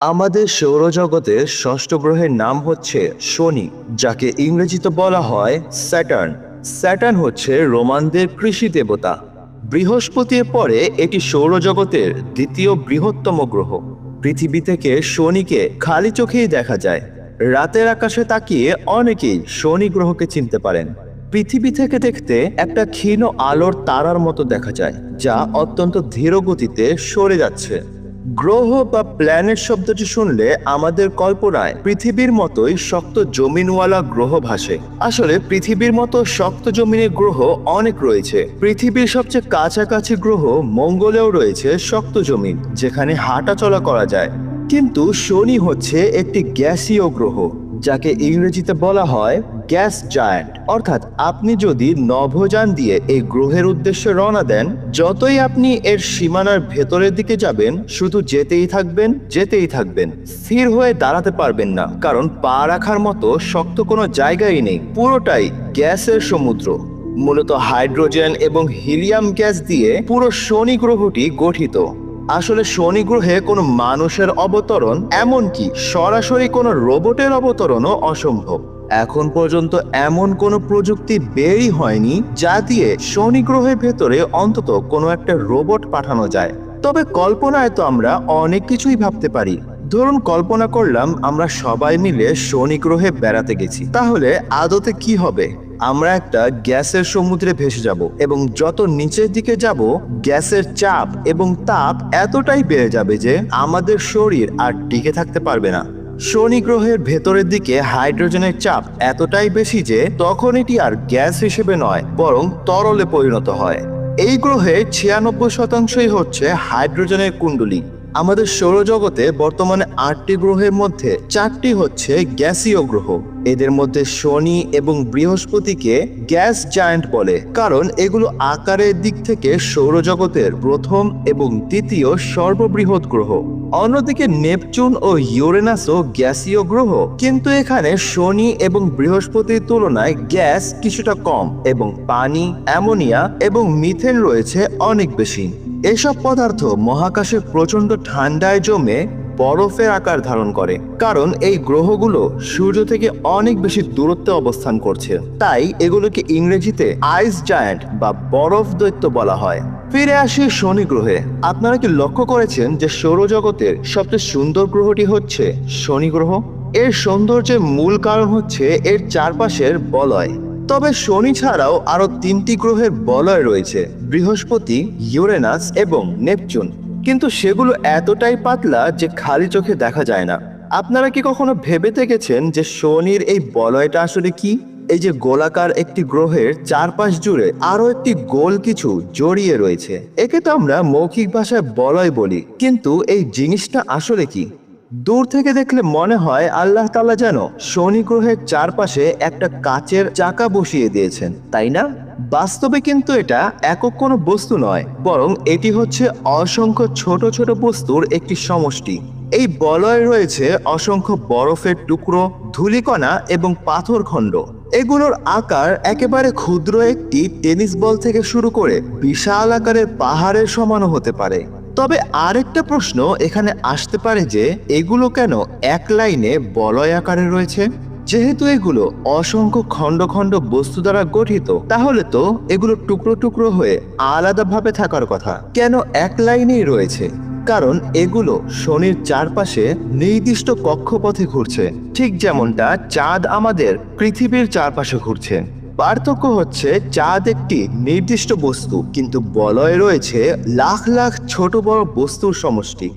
আমাদের সৌরজগতের ষষ্ঠ গ্রহের নাম হচ্ছে শনি, যাকে ইংরেজিতে বলা হয় স্যাটার্ন। স্যাটার্ন হচ্ছে রোমানদের কৃষি দেবতা। বৃহস্পতির পরে এটি সৌরজগতের দ্বিতীয় বৃহত্তম গ্রহ। পৃথিবী থেকে শনিকে খালি চোখেই দেখা যায়। রাতের আকাশে তাকিয়ে অনেকেই শনি গ্রহকে চিনতে পারেন। পৃথিবী থেকে দেখতে একটা ক্ষীণ আলোর তারার মতো দেখা যায়, যা অত্যন্ত ধীর গতিতে সরে যাচ্ছে। গ্রহ বা প্ল্যানেট শব্দটি শুনলে আমাদের কল্পনায় পৃথিবীর মতোই শক্ত জমিনওয়ালা গ্রহ ভাসে। আসলে পৃথিবীর মতো শক্ত জমিনের গ্রহ অনেক রয়েছে। পৃথিবীর সবচেয়ে কাছাকাছি গ্রহ মঙ্গলেও রয়েছে শক্ত জমিন, যেখানে হাঁটা চলা করা যায়। কিন্তু শনি হচ্ছে একটি গ্যাসীয় গ্রহ, যাকে ইংরেজিতে বলা হয় গ্যাস জায়ান্ট। অর্থাৎ আপনি যদি নভোযান দিয়ে এই গ্রহের উদ্দেশ্যে রওনা দেন, যতই আপনি এর সীমানার ভেতরের দিকে যাবেন, শুধু যেতেই থাকবেন যেতেই থাকবেন। স্থির হয়ে দাঁড়াতে পারবেন না, কারণ পা রাখার মতো শক্ত কোনো জায়গাই নেই। পুরোটাই গ্যাসের সমুদ্র। মূলত হাইড্রোজেন এবং হিলিয়াম গ্যাস দিয়ে পুরো শনি গ্রহটি গঠিত। আসলে শনি গ্রহে কোনো মানুষের অবতরণ এমনকি সরাসরি কোনো রোবটের অবতরণও অসম্ভব। এখন পর্যন্ত এমন কোনো প্রযুক্তি বেরই হয়নি যা দিয়ে শনি গ্রহের ভেতরে অন্তত কোনো একটা রোবট পাঠানো যায়। তবে কল্পনায় তো আমরা অনেক কিছুই ভাবতে পারি। ধরুন কল্পনা করলাম আমরা সবাই মিলে শনি গ্রহে বেড়াতে গেছি। তাহলে আদতে কি হবে? আমরা একটা গ্যাসের সমুদ্রে ভেসে যাব এবং যত নিচের দিকে যাব, গ্যাসের চাপ এবং তাপ এতটাই বেড়ে যাবে যে আমাদের শরীর আর টিকে থাকতে পারবে না। শনি গ্রহের ভেতরের দিকে হাইড্রোজেনের চাপ এতটাই বেশি যে তখন এটি আর গ্যাস হিসেবে নয়, বরং তরলে পরিণত হয়। এই গ্রহে ছিয়ানব্বই শতাংশই হচ্ছে হাইড্রোজেনের কুণ্ডলী। আমাদের সৌরজগতে বর্তমানে আটটি গ্রহের মধ্যে চারটি হচ্ছে গ্যাসীয় গ্রহ। এদের মধ্যে শনি এবং বৃহস্পতিকে গ্যাস জায়ান্ট বলে, কারণ এগুলো আকারের দিক থেকে সৌরজগতের প্রথম এবং দ্বিতীয় সর্ববৃহৎ গ্রহ। অন্যদিকে নেপচুন ও ইউরেনাসও গ্যাসীয় গ্রহ, কিন্তু এখানে শনি এবং বৃহস্পতির তুলনায় গ্যাস কিছুটা কম এবং পানি, অ্যামোনিয়া এবং মিথেন রয়েছে অনেক বেশি। এসব পদার্থ মহাকাশে প্রচণ্ড ঠান্ডায় জমে বরফের আকার ধারণ করে, কারণ এই গ্রহগুলো সূর্য থেকে অনেক বেশি দূরত্বে অবস্থান করছে। তাই এগুলোকে ইংরেজিতে আইস জায়ান্ট বা বরফ দৈত্য বলা হয়। ফিরে আসি শনি গ্রহে। আপনারা কি লক্ষ্য করেছেন যে সৌরজগতের সবচেয়ে সুন্দর গ্রহটি হচ্ছে শনি গ্রহ? এর সৌন্দর্যের মূল কারণ হচ্ছে এর চারপাশের বলয়। তবে শনি ছাড়াও আরও তিনটি গ্রহের বলয় রয়েছে, বৃহস্পতি, ইউরেনাস এবং নেপচুন। কিন্তু সেগুলো এতটাই পাতলা যে খালি চোখে দেখা যায় না। আপনারা কি কখনো ভেবে দেখেছেন যে শনির এই বলয়টা আসলে কি? এই যে গোলাকার একটি গ্রহের চারপাশ জুড়ে আরও একটি গোল কিছু জড়িয়ে রয়েছে। একে তো আমরা মৌখিক ভাষায় বলয় বলি, কিন্তু এই জিনিসটা আসলে কি? দূর থেকে দেখলে মনে হয় আল্লাহ তালা যেন শনি গ্রহের চারপাশে একটা কাচের চাকা বসিয়ে দিয়েছেন, তাই না? বাস্তবে কিন্তু এটা একক কোনো বস্তু নয়, বরং এটি হচ্ছে অসংখ্য ছোট ছোট বস্তুর একটি সমষ্টি। এই বলয়ে রয়েছে অসংখ্য বরফের টুকরো, ধূলিকণা এবং পাথরখণ্ড এগুলোর আকার একেবারে ক্ষুদ্র একটি টেনিস বল থেকে শুরু করে বিশাল আকারের পাহাড়ের সমানও হতে পারে। তবে আরেকটা প্রশ্ন এখানে আসতে পারে যে, এগুলো কেন এক লাইনে বলয় আকারে রয়েছে? যেহেতু এগুলো অসংখ্য খণ্ড খণ্ড বস্তু দ্বারা গঠিত, তাহলে তো এগুলো টুকরো টুকরো হয়ে আলাদাভাবে থাকার কথা। কেন এক লাইনেই রয়েছে? কারণ এগুলো শনির চারপাশে নির্দিষ্ট কক্ষপথে ঘুরছে। ঠিক যেমনটা চাঁদ আমাদের পৃথিবীর চারপাশে ঘুরছে। পার্থক্য হচ্ছে চাঁদ একটি নির্দিষ্ট বস্তু, কিন্তু বলয়ে রয়েছে লাখ লাখ ছোট বড় বস্তুর সমষ্টি।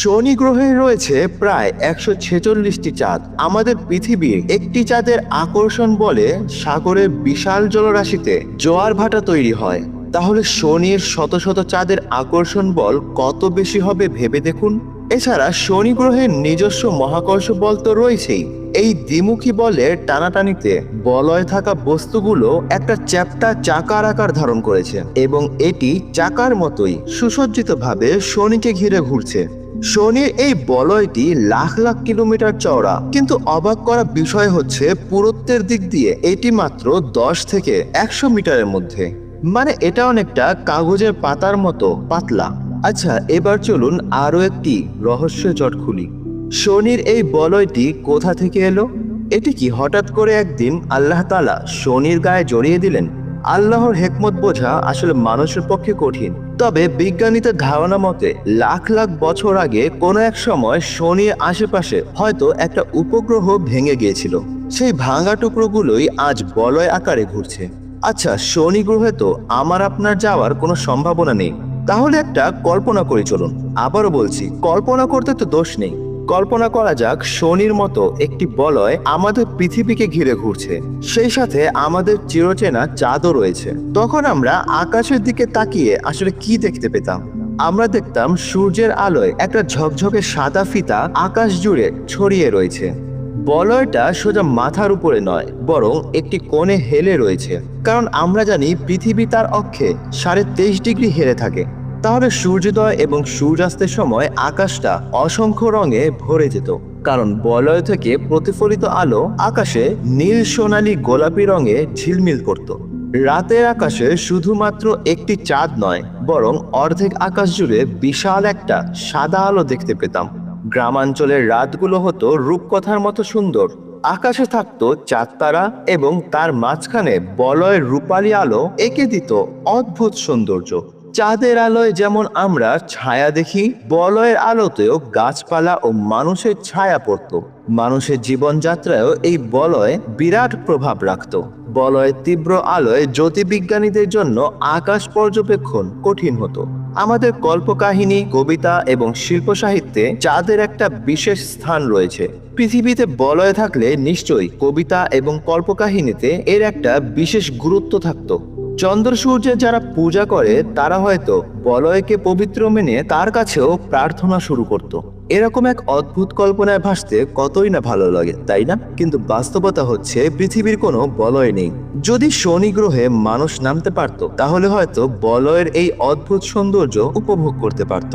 শনি গ্রহে রয়েছে প্রায় একশো ছেচল্লিশটি চাঁদ। আমাদের পৃথিবীর একটি চাঁদের আকর্ষণ বলে সাগরের বিশাল জলরাশিতে জোয়ার ভাটা তৈরি হয়। তাহলে শনির শত শত চাঁদের আকর্ষণ বল কত বেশি হবে ভেবে দেখুন। এছাড়া শনি গ্রহের নিজস্ব মহাকর্ষ বল তো রয়েছেই। এই দ্বিমুখী বলের টানাটানিতে বলয় থাকা বস্তুগুলো একটা চ্যাপ্টা চাকার আকার ধারণ করেছে এবং এটি চাকার মতোই সুসজ্জিতভাবে শনিকে ঘিরে ঘুরছে। শনির এই বলয়টি লাখ লাখ কিলোমিটার চওড়া। কিন্তু অবাক করা বিষয় হচ্ছে পুরুত্বের দিক দিয়ে এটি মাত্র দশ থেকে একশো মিটারের মধ্যে। মানে এটা অনেকটা কাগজের পাতার মতো পাতলা। আচ্ছা এবার চলুন আরও একটি রহস্য জট খুলি। শনির এই বলয়টি কোথা থেকে এলো? এটি কি হঠাৎ করে একদিন আল্লাহ তালা শনির গায়ে জড়িয়ে দিলেন? আল্লাহর হেকমত বোঝা আসলে মানুষের পক্ষে কঠিন। তবে বিজ্ঞানীদের ধারণা মতে, লাখ লাখ বছর আগে কোনো এক সময় শনির আশেপাশে হয়তো একটা উপগ্রহ ভেঙে গিয়েছিল। সেই ভাঙা টুকরোগুলোই আজ বলয় আকারে ঘুরছে। আচ্ছা শনি গ্রহে তো আমার আপনার যাওয়ার কোনো সম্ভাবনা নেই। তাহলে একটা কল্পনা করে চলুন। আবারও বলছি, কল্পনা করতে তো দোষ নেই। কল্পনা করা যাক, শনির মতো একটি বলয় আমাদের পৃথিবীকে ঘিরে ঘুরছে। সেই সাথে আমাদের চিরচেনা চাঁদও রয়েছে। তখন আমরা আকাশের দিকে তাকিয়ে আসলে কি দেখতে পেতাম? আমরা দেখতাম সূর্যের আলোয় একটা ঝকঝকে সাদা ফিতা আকাশ জুড়ে ছড়িয়ে রয়েছে। বলয়টা সোজা মাথার উপরে নয়, বরং একটি কোণে হেলে রয়েছে। কারণ আমরা জানি পৃথিবী তার অক্ষে সাড়ে তেইশ ডিগ্রি হেলে থাকে। তাহলে সূর্যোদয় এবং সূর্যাস্তের সময় আকাশটা অসংখ্য রঙে ভরে যেত। কারণ বলয় থেকে প্রতিফলিত আলো আকাশে নীল সোনালী গোলাপি রঙে ঝিলমিল করত। রাতের আকাশে শুধুমাত্র একটি চাঁদ নয়, বরং অর্ধেক আকাশ জুড়ে বিশাল একটা সাদা আলো দেখতে পেতাম। গ্রামাঞ্চলের রাতগুলো হতো রূপকথার মতো সুন্দর। আকাশে থাকতো চাঁদ তারা এবং তার মাঝখানে বলয়ের রূপালী আলো এঁকে দিত অদ্ভুত সৌন্দর্য। চাঁদের আলোয় যেমন আমরা ছায়া দেখি, বলয়ের আলোতেও গাছপালা ও মানুষের ছায়া পড়তো। মানুষের জীবনযাত্রায়ও এই বলয় বিরাট প্রভাব রাখত। বলয়ের তীব্র আলোয় জ্যোতির্বিজ্ঞানীদের জন্য আকাশ পর্যবেক্ষণ কঠিন হতো। আমাদের কল্পকাহিনী, কবিতা এবং শিল্প সাহিত্যে চাঁদের একটা বিশেষ স্থান রয়েছে পৃথিবীতে বলয় থাকলে নিশ্চয়ই কবিতা এবং কল্পকাহিনীতে এর একটা বিশেষ গুরুত্ব থাকত চন্দ্র সূর্যের যারা পূজা করে, তারা হয়তো বলয়কে পবিত্র মেনে তার কাছেও প্রার্থনা শুরু করত। এরকম এক অদ্ভুত কল্পনায় ভাসতে কতই না ভালো লাগে, তাই না? কিন্তু বাস্তবতা হচ্ছে, পৃথিবীর কোনো বলয় নেই। যদি শনি গ্রহে মানুষ নামতে পারত, তাহলে হয়তো বলয়ের এই অদ্ভুত সৌন্দর্য উপভোগ করতে পারত।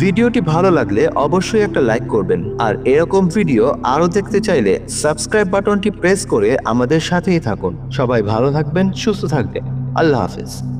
ভিডিওটি ভালো লাগলে অবশ্যই একটা লাইক করবেন। আর এরকম ভিডিও আরও দেখতে চাইলে সাবস্ক্রাইব বাটনটি প্রেস করে আমাদের সাথেই থাকুন। সবাই ভালো থাকবেন, সুস্থ থাকবেন। আল্লাহ হাফিজ।